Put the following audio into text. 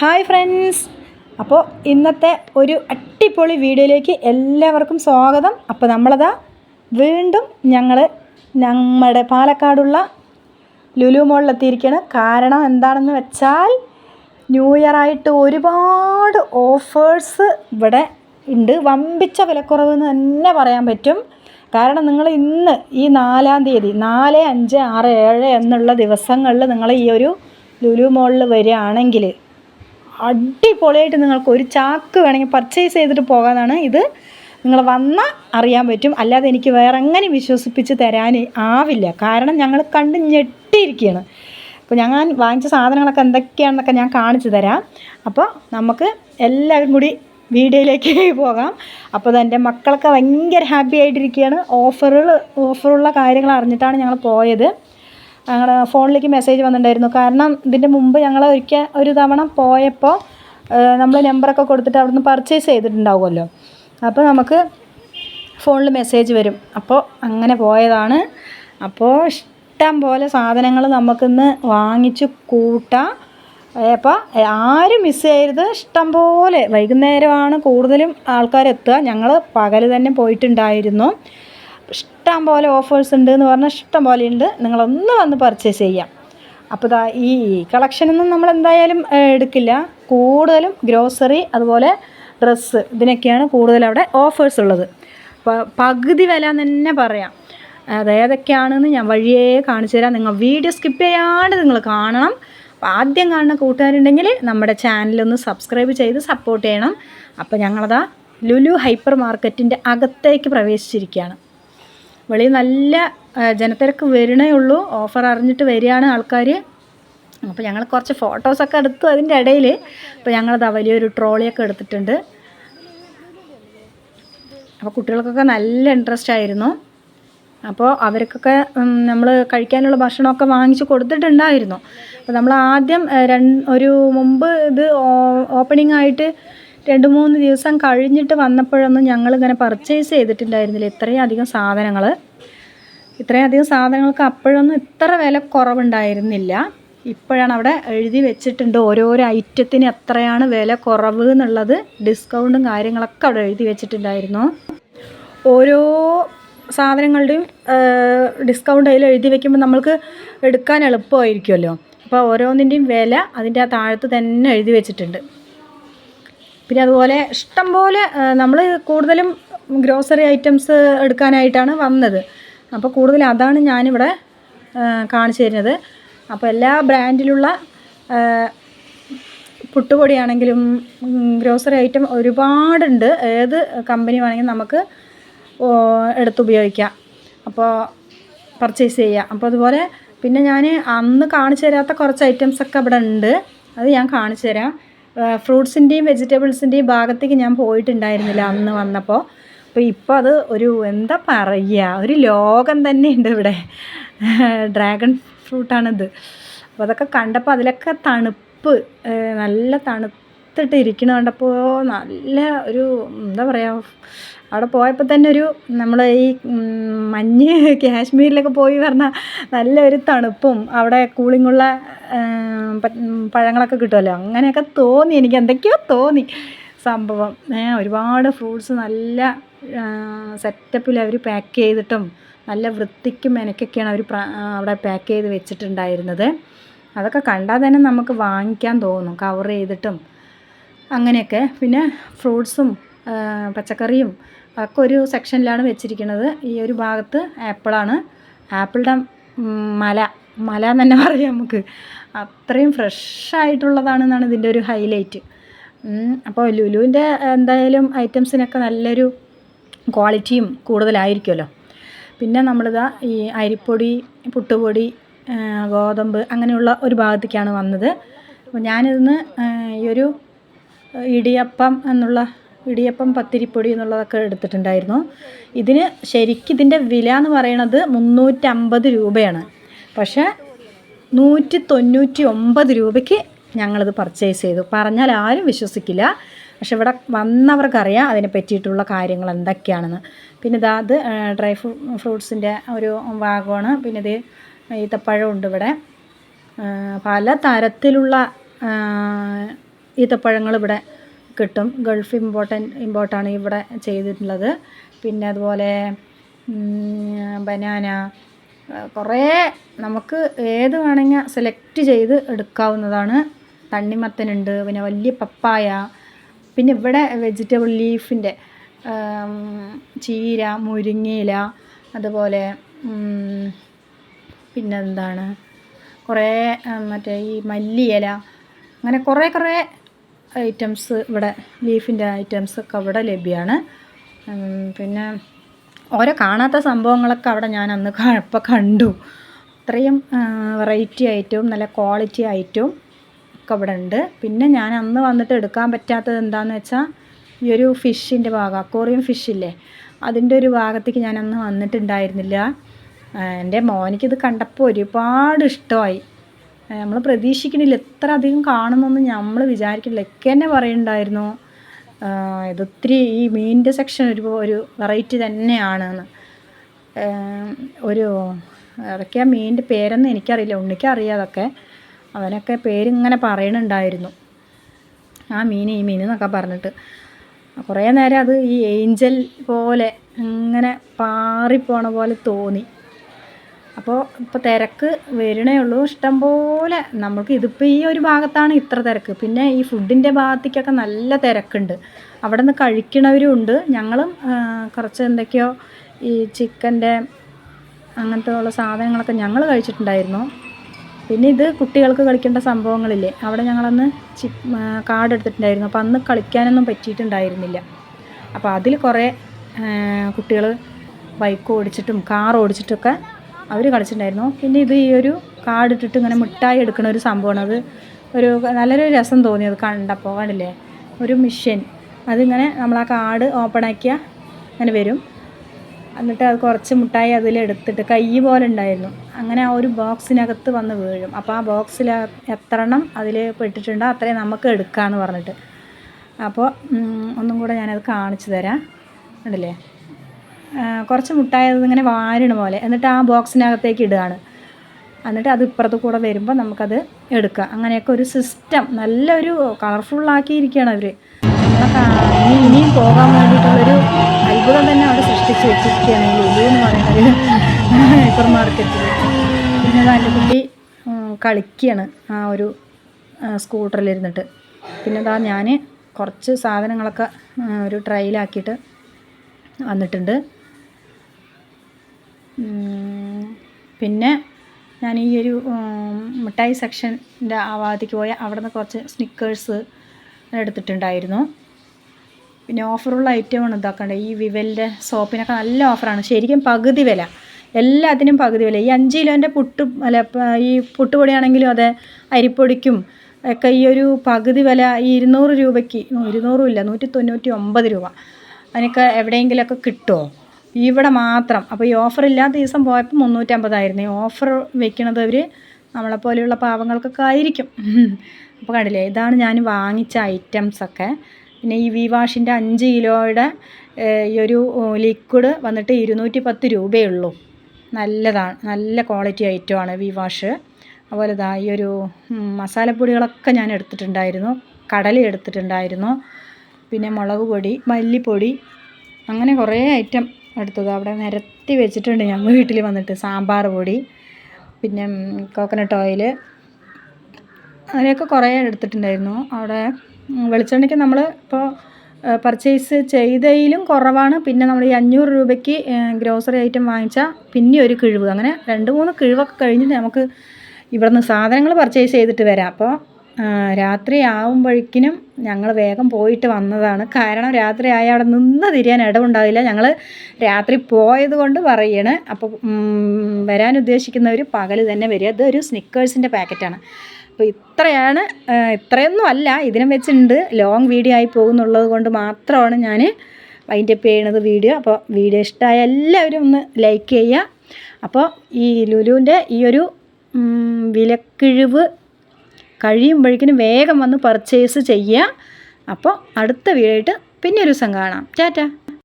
Hi friends. അപ്പോൾ ഇന്നത്തെ ഒരു അടിപൊളി വീഡിയോയിലേക്ക് എല്ലാവർക്കും സ്വാഗതം. അപ്പോൾ നമ്മളതാ വീണ്ടും ഞങ്ങൾ നമ്മുടെ പാലക്കാടുള്ള ലുലു മോളിലെത്തിയിരിക്കുകയാണ് കാരണം എന്താണെന്ന് വെച്ചാൽ ന്യൂ ഇയർ ആയിട്ട് ഒരുപാട് ഓഫേഴ്സ് ഇവിടെ ഉണ്ട്. വമ്പിച്ച വിലക്കുറവ് എന്ന് തന്നെ പറയാൻ പറ്റും. കാരണം നിങ്ങൾ ഇന്ന് ഈ നാലാം തീയതി നാല് അഞ്ച് ആറ് ഏഴ് എന്നുള്ള ദിവസങ്ങളിൽ നിങ്ങൾ ഈ ഒരു ലുലു മോളിൽ വരികയാണെങ്കിൽ അടിപൊളിയായിട്ട് നിങ്ങൾക്ക് ഒരു ചാക്ക് വേണമെങ്കിൽ പർച്ചേസ് ചെയ്തിട്ട് പോകാനാണ് ഇത്. നിങ്ങൾ വന്നാൽ അറിയാൻ പറ്റും. അല്ലാതെ എനിക്ക് വേറെ എങ്ങനെ വിശ്വസിപ്പിച്ച് തരാൻ ആവില്ല. കാരണം ഞങ്ങൾ കണ്ട് ഞെട്ടിയിരിക്കുകയാണ്. അപ്പോൾ ഞാൻ വാങ്ങിച്ച സാധനങ്ങളൊക്കെ എന്തൊക്കെയാണെന്നൊക്കെ ഞാൻ കാണിച്ചു തരാം. അപ്പോൾ നമുക്ക് എല്ലാവരും കൂടി വീഡിയോയിലേക്ക് പോകാം. അപ്പോൾ എന്റെ മക്കളൊക്കെ ഭയങ്കര ഹാപ്പി ആയിട്ടിരിക്കുകയാണ്. ഓഫറുകൾ ഓഫറുള്ള കാര്യങ്ങൾ അറിഞ്ഞിട്ടാണ് ഞങ്ങൾ പോയത്. ഞങ്ങളുടെ ഫോണിലേക്ക് മെസ്സേജ് വന്നിട്ടുണ്ടായിരുന്നു. കാരണം ഇതിന്റെ മുമ്പ് ഞങ്ങൾ ഒരിക്കൽ ഒരു തവണ പോയപ്പോൾ നമ്മൾ നമ്പറൊക്കെ കൊടുത്തിട്ട് അവിടുന്ന് പർച്ചേസ് ചെയ്തിട്ടുണ്ടാവുമല്ലോ. അപ്പോൾ നമുക്ക് ഫോണിൽ മെസ്സേജ് വരും. അപ്പോൾ അങ്ങനെ പോയതാണ്. അപ്പോൾ ഇഷ്ടം പോലെ സാധനങ്ങൾ നമുക്കിന്ന് വാങ്ങിച്ച് കൂട്ടാം. അപ്പോൾ ആരും മിസ് ചെയ്യരുത്. ഇഷ്ടം പോലെ വൈകുന്നേരമാണ് കൂടുതലും ആൾക്കാരെത്തുക. ഞങ്ങൾ പകൽ തന്നെ പോയിട്ടുണ്ടായിരുന്നു. ഇഷ്ടം പോലെ ഓഫേഴ്സ് ഉണ്ട് എന്ന് പറഞ്ഞാൽ ഇഷ്ടം പോലെ ഉണ്ട്. നിങ്ങളൊന്ന് വന്ന് പർച്ചേസ് ചെയ്യാം. അപ്പോൾ ഇതാ ഈ കളക്ഷനൊന്നും നമ്മൾ എന്തായാലും എടുക്കില്ല. കൂടുതലും ഗ്രോസറി അതുപോലെ ഡ്രസ്സ് ഇതിനൊക്കെയാണ് കൂടുതൽ അവിടെ ഓഫേഴ്സ് ഉള്ളത്. അപ്പോൾ പകുതി വില എന്ന് തന്നെ പറയാം. അത് ഏതൊക്കെയാണെന്ന് ഞാൻ വഴിയേ കാണിച്ചു തരാം. നിങ്ങൾ വീഡിയോ സ്കിപ്പ് ചെയ്യാണ്ട് നിങ്ങൾ കാണണം. അപ്പോൾ ആദ്യം കാണുന്ന കൂട്ടുകാരുണ്ടെങ്കിൽ നമ്മുടെ ചാനലൊന്ന് സബ്സ്ക്രൈബ് ചെയ്ത് സപ്പോർട്ട് ചെയ്യണം. അപ്പോൾ ഞങ്ങളതാ ലുലു ഹൈപ്പർ മാർക്കറ്റിന്റെ അകത്തേക്ക് പ്രവേശിച്ചിരിക്കുകയാണ്. വെളിയിൽ നല്ല ജനത്തിരക്ക് വരണേ ഉള്ളൂ. ഓഫർ അറിഞ്ഞിട്ട് വരികയാണ് ആൾക്കാർ അപ്പോൾ ഞങ്ങൾ കുറച്ച് ഫോട്ടോസൊക്കെ എടുത്തു അതിന്റെ ഇടയിൽ അപ്പോൾ ഞങ്ങളതാ വലിയൊരു ട്രോളിയൊക്കെ എടുത്തിട്ടുണ്ട്. അപ്പോൾ കുട്ടികൾക്കൊക്കെ നല്ല ഇൻട്രസ്റ്റ് ആയിരുന്നു. അപ്പോൾ അവർക്കൊക്കെ നമ്മൾ കഴിക്കാനുള്ള ഭക്ഷണമൊക്കെ വാങ്ങിച്ച് കൊടുത്തിട്ടുണ്ടായിരുന്നു. അപ്പോൾ നമ്മൾ ആദ്യം രണ്ട് ഒരു മുമ്പ് ഇത് ഓപ്പണിംഗ് ആയിട്ട് രണ്ട് മൂന്ന് ദിവസം കഴിഞ്ഞിട്ട് വന്നപ്പോഴൊന്നും ഞങ്ങളിങ്ങനെ പർച്ചേസ് ചെയ്തിട്ടുണ്ടായിരുന്നില്ല. ഇത്രയും അധികം സാധനങ്ങൾ ഇത്രയും ഇത്രയധികം സാധനങ്ങൾക്ക് അപ്പോഴൊന്നും ഇത്ര വില കുറവുണ്ടായിരുന്നില്ല. ഇപ്പോഴാണ് അവിടെ എഴുതി വെച്ചിട്ടുണ്ട് ഓരോരോ ഐറ്റത്തിന് എത്രയാണ് വില കുറവ് എന്നുള്ളത്. ഡിസ്കൗണ്ടും കാര്യങ്ങളൊക്കെ അവിടെ എഴുതി വെച്ചിട്ടുണ്ടായിരുന്നു. ഓരോ സാധനങ്ങളുടെയും ഡിസ്കൗണ്ട് അതിൽ എഴുതി വെക്കുമ്പോൾ നമ്മൾക്ക് എടുക്കാൻ എളുപ്പമായിരിക്കുമല്ലോ. അപ്പോൾ ഓരോന്നിന്റെയും വില അതിന്റെ ആ താഴത്ത് തന്നെ എഴുതി വെച്ചിട്ടുണ്ട്. പിന്നെ അതുപോലെ ഇഷ്ടം പോലെ നമ്മൾ കൂടുതലും ഗ്രോസറി ഐറ്റംസ് എടുക്കാനായിട്ടാണ് വന്നത്. അപ്പോൾ കൂടുതൽ അതാണ് ഞാനിവിടെ കാണിച്ചു തരുന്നത്. അപ്പോൾ എല്ലാ ബ്രാൻഡിലുള്ള പുട്ടുപൊടിയാണെങ്കിലും ഗ്രോസറി ഐറ്റം ഒരുപാടുണ്ട്. ഏത് കമ്പനി വേണമെങ്കിലും നമുക്ക് എടുത്തുപയോഗിക്കാം. അപ്പോൾ പർച്ചേസ് ചെയ്യാം. അപ്പോൾ അതുപോലെ പിന്നെ ഞാൻ അന്ന് കാണിച്ചു തരാത്ത കുറച്ച് ഐറ്റംസൊക്കെ ഇവിടെ ഉണ്ട് അത് ഞാൻ കാണിച്ചു തരാം. ഫ്രൂട്ട്സിന്റെയും വെജിറ്റബിൾസിന്റെയും ഭാഗത്തേക്ക് ഞാൻ പോയിട്ടുണ്ടായിരുന്നില്ല. അന്ന് വന്നപ്പോൾ അപ്പോൾ ഇപ്പോൾ അത് ഒരു എന്താ പറയുക ഒരു ലോകം തന്നെ ഉണ്ട് ഇവിടെ. ഡ്രാഗൺ ഫ്രൂട്ടാണിത്. അപ്പോൾ അതൊക്കെ കണ്ടപ്പോൾ അതിലൊക്കെ തണുപ്പ് നല്ല തണുത്തിട്ട് ഇരിക്കണ കണ്ടപ്പോൾ നല്ല ഒരു എന്താ പറയുക അവിടെ പോയപ്പോൾ തന്നെ ഒരു നമ്മൾ ഈ മഞ്ഞ് കാശ്മീരിലൊക്കെ പോയി പറഞ്ഞാൽ നല്ലൊരു തണുപ്പും അവിടെ കൂളിങ്ങുള്ള പഴങ്ങളൊക്കെ കിട്ടുമല്ലോ അങ്ങനെയൊക്കെ തോന്നി എനിക്ക്. എന്തൊക്കെയോ തോന്നി സംഭവം. ഒരുപാട് ഫ്രൂട്ട്സ് നല്ല സെറ്റപ്പിൽ അവർ പാക്ക് ചെയ്തിട്ടും നല്ല വൃത്തിക്കും മെനക്കൊക്കെയാണ് അവർ അവിടെ പാക്ക് ചെയ്ത് വെച്ചിട്ടുണ്ടായിരുന്നത്. അതൊക്കെ കണ്ടാൽ തന്നെ നമുക്ക് വാങ്ങിക്കാൻ തോന്നും. കവർ ചെയ്തിട്ടും അങ്ങനെയൊക്കെ. പിന്നെ ഫ്രൂട്ട്സും പച്ചക്കറിയും ഒക്കെ ഒരു സെക്ഷനിലാണ് വെച്ചിരിക്കുന്നത്. ഈ ഒരു ഭാഗത്ത് ആപ്പിളാണ്. ആപ്പിളുടെ മല മല എന്ന് തന്നെ പറയാം നമുക്ക്. അത്രയും ഫ്രഷ് ആയിട്ടുള്ളതാണെന്നാണ് ഇതിന്റെ ഒരു ഹൈലൈറ്റ്. അപ്പോൾ ലുലുവിന്റെ എന്തായാലും ഐറ്റംസിനൊക്കെ നല്ലൊരു ക്വാളിറ്റിയും കൂടുതലായിരിക്കുമല്ലോ. പിന്നെ നമ്മളിതാ ഈ അരിപ്പൊടി പുട്ടുപൊടി ഗോതമ്പ് അങ്ങനെയുള്ള ഒരു ഭാഗത്തേക്കാണ് വന്നത്. അപ്പോൾ ഞാനിതിന്ന് ആ, ഈ ഒരു ഇടിയപ്പം എന്നുള്ള ഇടിയപ്പം പത്തിരിപ്പൊടി എന്നുള്ളതൊക്കെ എടുത്തിട്ടുണ്ടായിരുന്നു. ഇതിന് ശരിക്കും ഇതിന്റെ വില എന്ന് പറയണത് മുന്നൂറ്റമ്പത് രൂപയാണ്. പക്ഷേ നൂറ്റി തൊണ്ണൂറ്റി ഒമ്പത് രൂപയ്ക്ക് ഞങ്ങളിത് പർച്ചേസ് ചെയ്തു. പറഞ്ഞാൽ ആരും വിശ്വസിക്കില്ല. പക്ഷെ ഇവിടെ വന്നവർക്കറിയാം അതിനെ പറ്റിയിട്ടുള്ള കാര്യങ്ങൾ എന്തൊക്കെയാണെന്ന്. പിന്നെ ഇതാ അത് ഡ്രൈ ഫ്രൂ ഫ്രൂട്ട്സിന്റെ ഒരു ഭാഗമാണ്. പിന്നെ ഇത് ഈത്തപ്പഴമുണ്ട് ഇവിടെ. പല തരത്തിലുള്ള ഈത്തപ്പഴങ്ങൾ ഇവിടെ കിട്ടും. ഗൾഫ് ഇമ്പോർട്ടന്റ് ഇമ്പോർട്ടാണ് ഇവിടെ ചെയ്തിട്ടുള്ളത്. പിന്നെ അതുപോലെ ബനാന കുറേ നമുക്ക് ഏത് വേണമെങ്കിൽ സെലക്ട് ചെയ്ത് എടുക്കാവുന്നതാണ്. തണ്ണിമത്തനുണ്ട് പിന്നെ വലിയ പപ്പായ പിന്നെ ഇവിടെ വെജിറ്റബിൾ ലീഫിന്റെ ചീര മുരിങ്ങയില അതുപോലെ പിന്നെന്താണ്? കുറേ മറ്റേ ഈ മല്ലിയില അങ്ങനെ കുറേ കുറേ ഐറ്റംസ് ഇവിടെ ലീഫിന്റെ ഐറ്റംസ് ഒക്കെ അവിടെ ലഭ്യമാണ് പിന്നെ ഓരോ കാണാത്ത സംഭവങ്ങളൊക്കെ അവിടെ ഞാൻ അന്ന് ഇപ്പോൾ കണ്ടു. അത്രയും വെറൈറ്റി ആയിട്ടും നല്ല ക്വാളിറ്റി ആയിട്ടും ഒക്കെ ഇവിടെ ഉണ്ട്. പിന്നെ ഞാൻ അന്ന് വന്നിട്ട് എടുക്കാൻ പറ്റാത്തത് എന്താണെന്ന് വെച്ചാൽ ഈ ഒരു ഫിഷിന്റെ ഭാഗം അക്കോറിയം ഫിഷില്ലേ അതിന്റെ ഒരു ഭാഗത്തേക്ക് ഞാൻ അന്ന് വന്നിട്ടുണ്ടായിരുന്നില്ല. എന്റെ മോനിക്കിത് കണ്ടപ്പോൾ ഒരുപാട് ഇഷ്ടമായി. നമ്മൾ പ്രതീക്ഷിക്കണില്ല എത്ര അധികം കാണുന്നൊന്നും നമ്മൾ വിചാരിക്കുന്നില്ല. ഒക്കെ തന്നെ പറയുന്നുണ്ടായിരുന്നു. ഇതൊത്തിരി ഈ മീനിന്റെ സെക്ഷൻ ഒരു ഒരു വെറൈറ്റി തന്നെയാണെന്ന്. ഒരു അതൊക്കെയാ മീനിന്റെ പേരെന്ന് എനിക്കറിയില്ല. ഉണ്ണിക്ക് അതൊക്കെ അവനൊക്കെ പേരിങ്ങനെ പറയണുണ്ടായിരുന്നു. ആ മീൻ ഈ മീൻ എന്നൊക്കെ പറഞ്ഞിട്ട്. കുറേ നേരം അത് ഈ ഏഞ്ചൽ പോലെ ഇങ്ങനെ പാറിപ്പോണ പോലെ തോന്നി. അപ്പോൾ ഇപ്പോൾ തിരക്ക് വരണേ ഉള്ളൂ. ഇഷ്ടം പോലെ നമുക്ക് ഇതിപ്പോൾ ഈ ഒരു ഭാഗത്താണ് ഇത്ര തിരക്ക്. പിന്നെ ഈ ഫുഡിന്റെ ഭാഗത്തേക്കൊക്കെ നല്ല തിരക്കുണ്ട്. അവിടെ നിന്ന് കഴിക്കണവരും ഉണ്ട് ഞങ്ങളും കുറച്ച് എന്തൊക്കെയോ ഈ ചിക്കന്റെ അങ്ങനത്തെ ഉള്ള സാധനങ്ങളൊക്കെ ഞങ്ങൾ കഴിച്ചിട്ടുണ്ടായിരുന്നു. പിന്നെ ഇത് കുട്ടികൾക്ക് കളിക്കേണ്ട സംഭവങ്ങളില്ലേ? അവിടെ ഞങ്ങളന്ന് ചി കാർഡ് എടുത്തിട്ടുണ്ടായിരുന്നു. അപ്പോൾ അന്ന് കളിക്കാനൊന്നും പറ്റിയിട്ടുണ്ടായിരുന്നില്ല. അപ്പോൾ അതിൽ കുറേ കുട്ടികൾ ബൈക്ക് ഓടിച്ചിട്ടും കാർ ഓടിച്ചിട്ടൊക്കെ അവർ കളിച്ചിട്ടുണ്ടായിരുന്നു. പിന്നെ ഇത് ഈ ഒരു കാർഡ് ഇട്ടിട്ട് ഇങ്ങനെ മിഠായി എടുക്കുന്ന ഒരു സംഭവമാണ്. അത് ഒരു നല്ലൊരു രസം തോന്നി അത് കണ്ടപ്പോൾ കണ്ടില്ലേ? ഒരു മിഷ്യൻ. അതിങ്ങനെ നമ്മൾ ആ കാർഡ് ഓപ്പൺ ആക്കിയാൽ അങ്ങനെ വരും. എന്നിട്ട് അത് കുറച്ച് മുട്ടായി അതിലെടുത്തിട്ട് കൈ പോലെ ഉണ്ടായിരുന്നു. അങ്ങനെ ആ ഒരു ബോക്സിനകത്ത് വന്ന് വീഴും. അപ്പോൾ ആ ബോക്സിൽ എത്ര എണ്ണം അതിൽ പെട്ടിട്ടുണ്ടോ. അത്രയും നമുക്ക് എടുക്കാമെന്ന് പറഞ്ഞിട്ട്. അപ്പോൾ ഒന്നും കൂടെ ഞാനത് കാണിച്ചു തരാം. കണ്ടില്ലേ? ആ, കുറച്ച് മുട്ടായത് ഇങ്ങനെ വാരണ പോലെ. എന്നിട്ട് ആ ബോക്സിനകത്തേക്ക് ഇടുകയാണ്. എന്നിട്ട് അത് ഇപ്പുറത്ത് കൂടെ വരുമ്പോൾ നമുക്കത് എടുക്കാം. അങ്ങനെയൊക്കെ ഒരു സിസ്റ്റം നല്ലൊരു കളർഫുള്ളാക്കിയിരിക്കുകയാണ് അവർ നമ്മളൊക്കെ ഇനിയും പോകാൻ വേണ്ടിയിട്ടുള്ളൊരു അത്ഭുതം തന്നെ അവിടെ സൃഷ്ടിച്ച് വെച്ചിരിക്കുകയാണ് ഈ ലുലു എന്ന് പറയുന്നത് ഹൈപ്പർ മാർക്കറ്റിൽ പിന്നെ അതിന്റെ കുട്ടി കളിക്കുകയാണ് ആ ഒരു സ്കൂട്ടറിലിരുന്നിട്ട്. പിന്നെ അതാ ഞാൻ കുറച്ച് സാധനങ്ങളൊക്കെ ഒരു ട്രൈയിലാക്കിയിട്ട് വന്നിട്ടുണ്ട്. പിന്നെ ഞാൻ ഈ ഒരു മിഠായി സെക്ഷന്റെ ആ ഭാഗത്തേക്ക് പോയ അവിടെ നിന്ന് കുറച്ച് സ്നിക്കേഴ്സ് എടുത്തിട്ടുണ്ടായിരുന്നു. പിന്നെ ഓഫറുള്ള ഐറ്റമാണ് ഇതാക്കേണ്ടത് ഈ വിവലിന്റെ സോപ്പിനൊക്കെ നല്ല ഓഫറാണ് ശരിക്കും പകുതി വില. എല്ലാത്തിനും പകുതി വില. ഈ അഞ്ച് കിലോന്റെ പുട്ട് അല്ല ഈ പുട്ടുപൊടിയാണെങ്കിലും അതെ അരിപ്പൊടിക്കും ഒക്കെ ഈ ഒരു പകുതി വില ഈ ഇരുന്നൂറ് രൂപയ്ക്ക് ഇരുന്നൂറും ഇല്ല നൂറ്റി തൊണ്ണൂറ്റി ഒമ്പത് രൂപ. അതിനൊക്കെ എവിടെയെങ്കിലുമൊക്കെ കിട്ടുമോ ഇവിടെ മാത്രം. അപ്പോൾ ഈ ഓഫർ ഇല്ലാത്ത ദിവസം പോയപ്പോൾ മുന്നൂറ്റമ്പതായിരുന്നു. ഈ ഓഫർ വെക്കണത് അവർ നമ്മളെപ്പോലെയുള്ള പാവങ്ങൾക്കൊക്കെ ആയിരിക്കും. അപ്പോൾ കണ്ടില്ലേ ഇതാണ് ഞാൻ വാങ്ങിച്ച ഐറ്റംസൊക്കെ പിന്നെ ഈ വി വാഷിന്റെ അഞ്ച് കിലോയുടെ ഈ ഒരു ലിക്വിഡ് വന്നിട്ട് ഇരുന്നൂറ്റി പത്ത് രൂപയേ ഉള്ളൂ. നല്ലതാണ് നല്ല ക്വാളിറ്റി ഐറ്റമാണ് വി വാഷ് അതുപോലെ ഇതാ ഈ ഒരു മസാലപ്പൊടികളൊക്കെ ഞാൻ എടുത്തിട്ടുണ്ടായിരുന്നു. കടല എടുത്തിട്ടുണ്ടായിരുന്നു. പിന്നെ മുളക് പൊടി മല്ലിപ്പൊടി അങ്ങനെ കുറേ ഐറ്റം എടുത്തത് അവിടെ നിരത്തി വെച്ചിട്ടുണ്ട് ഞങ്ങൾ വീട്ടിൽ വന്നിട്ട് സാമ്പാർ പൊടി പിന്നെ കോക്കനട്ട് ഓയിൽ അങ്ങനെയൊക്കെ കുറേ എടുത്തിട്ടുണ്ടായിരുന്നു. അവിടെ വെളിച്ചെണ്ണയ്ക്ക് നമ്മൾ ഇപ്പോൾ പർച്ചേസ് ചെയ്തതിലും കുറവാണ്. പിന്നെ നമ്മൾ ഈ അഞ്ഞൂറ് രൂപയ്ക്ക് ഗ്രോസറി ഐറ്റം വാങ്ങിച്ചാൽ പിന്നെ ഒരു കിഴിവ്. അങ്ങനെ രണ്ട് മൂന്ന് കിഴിവൊക്കെ കഴിഞ്ഞിട്ട് നമുക്ക് ഇവിടുന്ന് സാധനങ്ങൾ പർച്ചേസ് ചെയ്തിട്ട് വരാം. അപ്പോൾ രാത്രി ആവുമ്പോഴേക്കിനും ഞങ്ങൾ വേഗം പോയിട്ട് വന്നതാണ്. കാരണം രാത്രി ആയ അവിടെ നിന്ന് തിരിയാൻ ഇടമുണ്ടാവില്ല ഞങ്ങൾ രാത്രി പോയത് കൊണ്ട് പറയണേ. അപ്പോൾ വരാൻ ഉദ്ദേശിക്കുന്നവർ പകൽ തന്നെ വരിക. അതൊരു സ്നിക്കേഴ്സിന്റെ പാക്കറ്റാണ് അപ്പോൾ ഇത്രയാണ് ഇത്രയൊന്നും അല്ല. ഇതിനും വെച്ചിട്ടുണ്ട്. ലോങ് വീഡിയോ ആയി പോകുന്നുള്ളത് കൊണ്ട് മാത്രമാണ് ഞാൻ അപ്പ് ചെയ്യണത് വീഡിയോ അപ്പോൾ വീഡിയോ ഇഷ്ടമായ എല്ലാവരും ഒന്ന് ലൈക്ക് ചെയ്യുക. അപ്പോൾ ഈ ലുലുവിന്റെ ഈ ഒരു വിലക്കിഴിവ് കഴിയുമ്പോഴേക്കിനും വേഗം വന്ന് പർച്ചേസ് ചെയ്യുക. അപ്പോൾ അടുത്ത വീഡിയോ ആയിട്ട് പിന്നെ ഒരു ദിവസം കാണാം. ടാറ്റ.